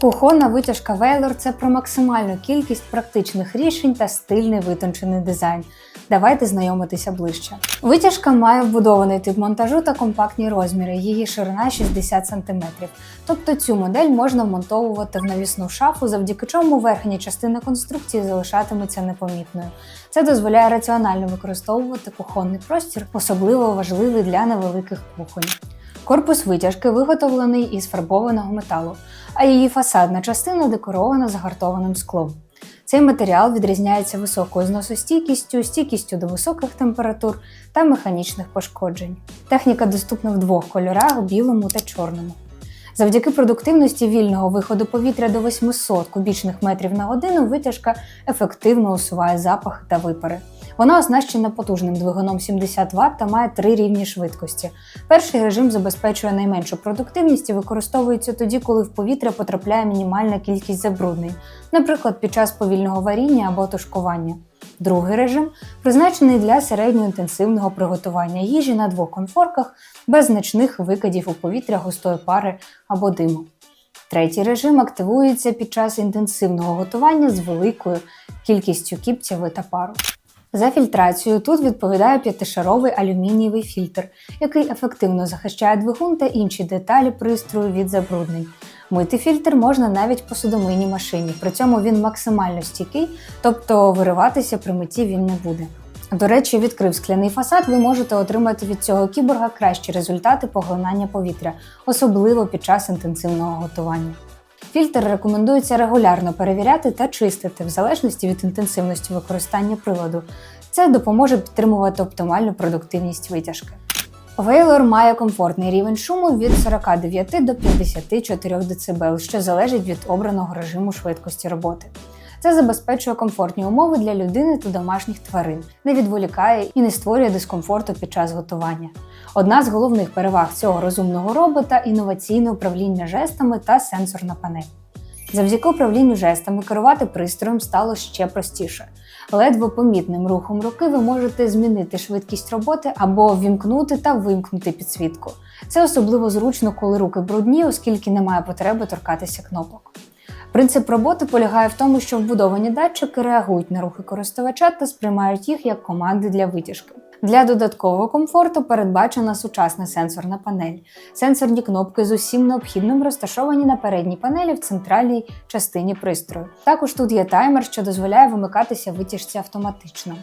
Кухонна витяжка Veylor – це про максимальну кількість практичних рішень та стильний витончений дизайн. Давайте знайомитися ближче. Витяжка має вбудований тип монтажу та компактні розміри. Її ширина 60 см. Тобто цю модель можна вмонтовувати в навісну шафу, завдяки чому верхня частина конструкції залишатиметься непомітною. Це дозволяє раціонально використовувати кухонний простір, особливо важливий для невеликих кухонь. Корпус витяжки виготовлений із фарбованого металу, а її фасадна частина декорована загартованим склом. Цей матеріал відрізняється високою зносостійкістю, стійкістю до високих температур та механічних пошкоджень. Техніка доступна в двох кольорах білому та чорному. Завдяки продуктивності вільного виходу повітря до 800 кубічних метрів на годину витяжка ефективно усуває запахи та випари. Вона оснащена потужним двигуном 70 Вт та має три рівні швидкості. Перший режим забезпечує найменшу продуктивність і використовується тоді, коли в повітря потрапляє мінімальна кількість забруднень, наприклад, під час повільного варіння або тушкування. Другий режим призначений для середньоінтенсивного приготування їжі на двох комфорках без значних викидів у повітря густої пари або диму. Третій режим активується під час інтенсивного готування з великою кількістю кіпців та пару. За фільтрацію тут відповідає п'ятишаровий алюмінієвий фільтр, який ефективно захищає двигун та інші деталі пристрою від забруднень. Мити фільтр можна навіть в посудомийній машині, при цьому він максимально стійкий, тобто вириватися при митті він не буде. До речі, відкрив скляний фасад, ви можете отримати від цього кіборга кращі результати поглинання повітря, особливо під час інтенсивного готування. Фільтр рекомендується регулярно перевіряти та чистити в залежності від інтенсивності використання приладу. Це допоможе підтримувати оптимальну продуктивність витяжки. Veylor має комфортний рівень шуму від 49 до 54 дБ, що залежить від обраного режиму швидкості роботи. Це забезпечує комфортні умови для людини та домашніх тварин, не відволікає і не створює дискомфорту під час готування. Одна з головних переваг цього розумного робота інноваційне управління жестами та сенсорна панель. Завдяки управлінню жестами керувати пристроєм стало ще простіше. Ледве помітним рухом руки ви можете змінити швидкість роботи або ввімкнути та вимкнути підсвітку. Це особливо зручно, коли руки брудні, оскільки немає потреби торкатися кнопок. Принцип роботи полягає в тому, що вбудовані датчики реагують на рухи користувача та сприймають їх як команди для витяжки. Для додаткового комфорту передбачена сучасна сенсорна панель. Сенсорні кнопки з усім необхідним розташовані на передній панелі в центральній частині пристрою. Також тут є таймер, що дозволяє вимикатися витяжці автоматично.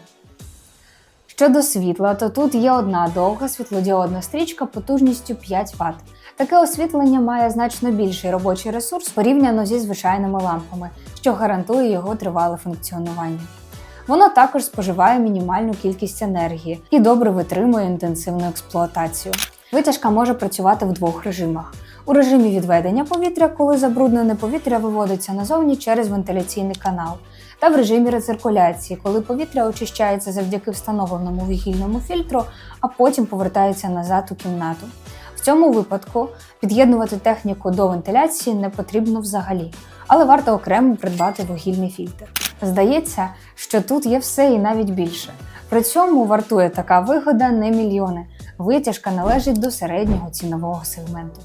Щодо світла, то тут є одна довга світлодіодна стрічка потужністю 5 Вт. Таке освітлення має значно більший робочий ресурс порівняно зі звичайними лампами, що гарантує його тривале функціонування. Воно також споживає мінімальну кількість енергії і добре витримує інтенсивну експлуатацію. Витяжка може працювати в двох режимах: у режимі відведення повітря, коли забруднене повітря виводиться назовні через вентиляційний канал, та в режимі рециркуляції, коли повітря очищається завдяки встановленому вугільному фільтру, а потім повертається назад у кімнату. В цьому випадку під'єднувати техніку до вентиляції не потрібно взагалі, але варто окремо придбати вугільний фільтр. Здається, що тут є все і навіть більше. При цьому вартує така вигода не мільйони. Витяжка належить до середнього цінового сегменту.